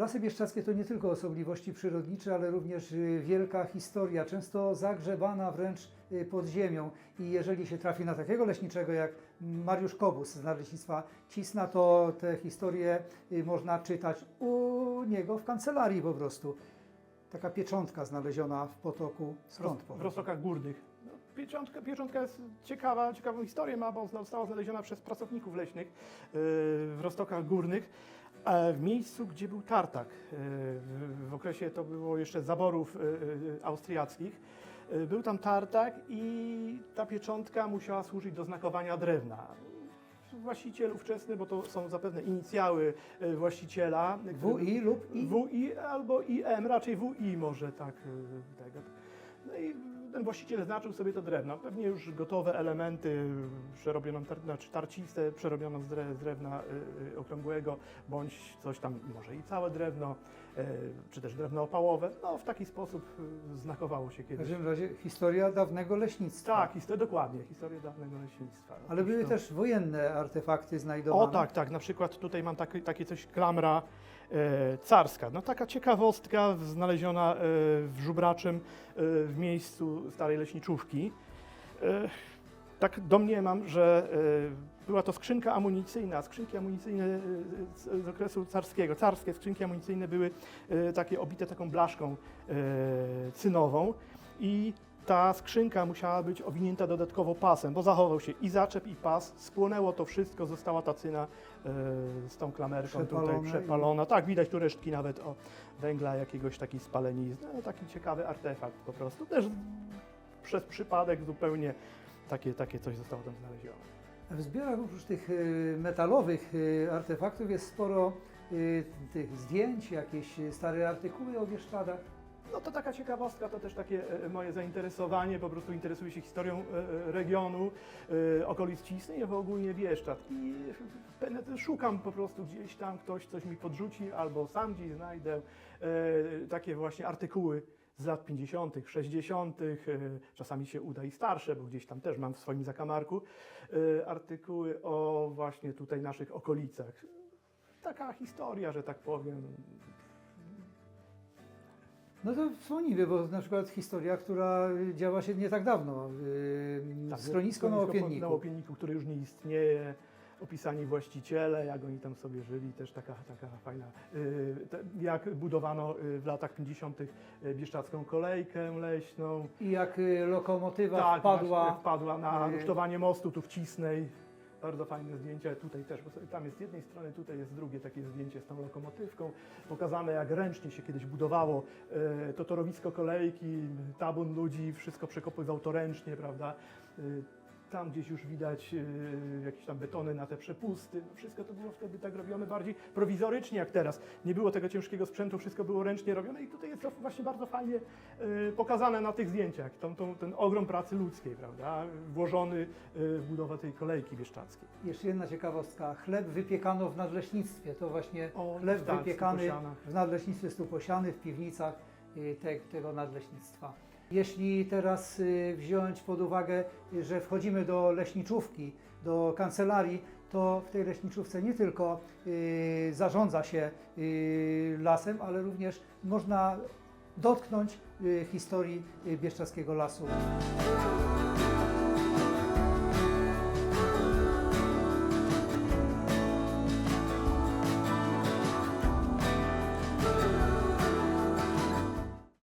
Lasy Bieszczackie to nie tylko osobliwości przyrodnicze, ale również y, wielka historia, często zagrzebana wręcz y, pod ziemią. I jeżeli się trafi na takiego leśniczego jak Mariusz Kobus z Nadleśnictwa Cisna, to te historie y, można czytać u niego w kancelarii po prostu. Taka pieczątka znaleziona w potoku. Skąd w? Rostokach Górnych. No, pieczątka, pieczątka jest ciekawa, ciekawą historię ma, bo została znaleziona przez pracowników leśnych w Rostokach Górnych. E, W miejscu, gdzie był tartak. Yy, W, okresie to było jeszcze zaborów yy, austriackich. Był tam tartak i ta pieczątka musiała służyć do znakowania drewna. Właściciel ówczesny, bo to są zapewne inicjały właściciela. WI lub I? WI albo IM, raczej WI może tak tego. No i ten właściciel znaczył sobie to drewno. Pewnie już gotowe elementy, przerobioną, tar, znaczy tarciste, przerobioną z, dre, z drewna y, y, okrągłego, bądź coś tam, może i całe drewno, y, czy też drewno opałowe. No w taki sposób y, znakowało się W kiedyś. każdym razie historia dawnego leśnictwa. Tak, historia, dokładnie, historię dawnego leśnictwa. Ale były To- też wojenne artefakty znajdowane. O tak, tak. Na przykład tutaj mam taki, takie coś, klamra carska. No taka ciekawostka znaleziona e, w Żubraczym e, w miejscu starej leśniczówki. E, tak domniemam, że e, była to skrzynka amunicyjna. Skrzynki amunicyjne e, z, okresu carskiego. Carskie skrzynki amunicyjne były e, takie obite taką blaszką e, cynową i ta skrzynka musiała być owinięta dodatkowo pasem, bo zachował się i zaczep, i pas. Spłonęło to wszystko, została ta cyna e, z tą klamerką Przepalona tutaj i- przepalona. Tak, widać tu resztki nawet o węgla, jakiegoś takiej spalenizny. No, taki ciekawy artefakt po prostu. Też przez przypadek zupełnie takie, takie coś zostało tam znalezione. W zbiorach oprócz tych y, metalowych y, artefaktów jest sporo tych zdjęć, jakieś stare artykuły o Bieszczadach. No to taka ciekawostka, to też takie e, moje zainteresowanie, po prostu interesuję się historią e, e, regionu, e, okolic Cisny i ogólnie Bieszczad. I penet- szukam po prostu gdzieś tam, ktoś coś mi podrzuci albo sam gdzieś znajdę e, takie właśnie artykuły z lat 50., 60., e, czasami się uda i starsze, bo gdzieś tam też mam w swoim zakamarku, e, artykuły o właśnie tutaj naszych okolicach. Taka historia, że tak powiem, No to wspomnijmy, bo na przykład historia, która działa się nie tak dawno. y, Tak, Schronisko na na Opienniku. Opienniku, które już nie istnieje, opisani właściciele, jak oni tam sobie żyli, też taka, taka fajna, y, te, jak budowano y, w latach 50. y, bieszczacką kolejkę leśną. I jak lokomotywa tak, wpadła. wpadła na rusztowanie mostu tu w Cisnej. Bardzo fajne zdjęcie tutaj też, bo tam jest z jednej strony, tutaj jest drugie takie zdjęcie z tą lokomotywką, pokazane jak ręcznie się kiedyś budowało e, to torowisko kolejki, tabun ludzi, wszystko przekopywał to ręcznie, prawda. Tam gdzieś już widać e, jakieś tam betony na te przepusty. Wszystko to było wtedy tak robione bardziej prowizorycznie jak teraz. Nie było tego ciężkiego sprzętu, wszystko było ręcznie robione i tutaj jest to właśnie bardzo fajnie e, pokazane na tych zdjęciach. Tą, tą, ten ogrom pracy ludzkiej, prawda, włożony e, w budowę tej kolejki bieszczackiej. Jeszcze jedna ciekawostka. Chleb wypiekano w nadleśnictwie. To właśnie O, chleb tak, wypiekany w nadleśnictwie Stuposiany, w piwnicach y, tego nadleśnictwa. Jeśli teraz y, wziąć pod uwagę, y, że wchodzimy do leśniczówki, do kancelarii, to w tej leśniczówce nie tylko y, zarządza się y, lasem, ale również można dotknąć y, historii y, Bieszczadzkiego Lasu.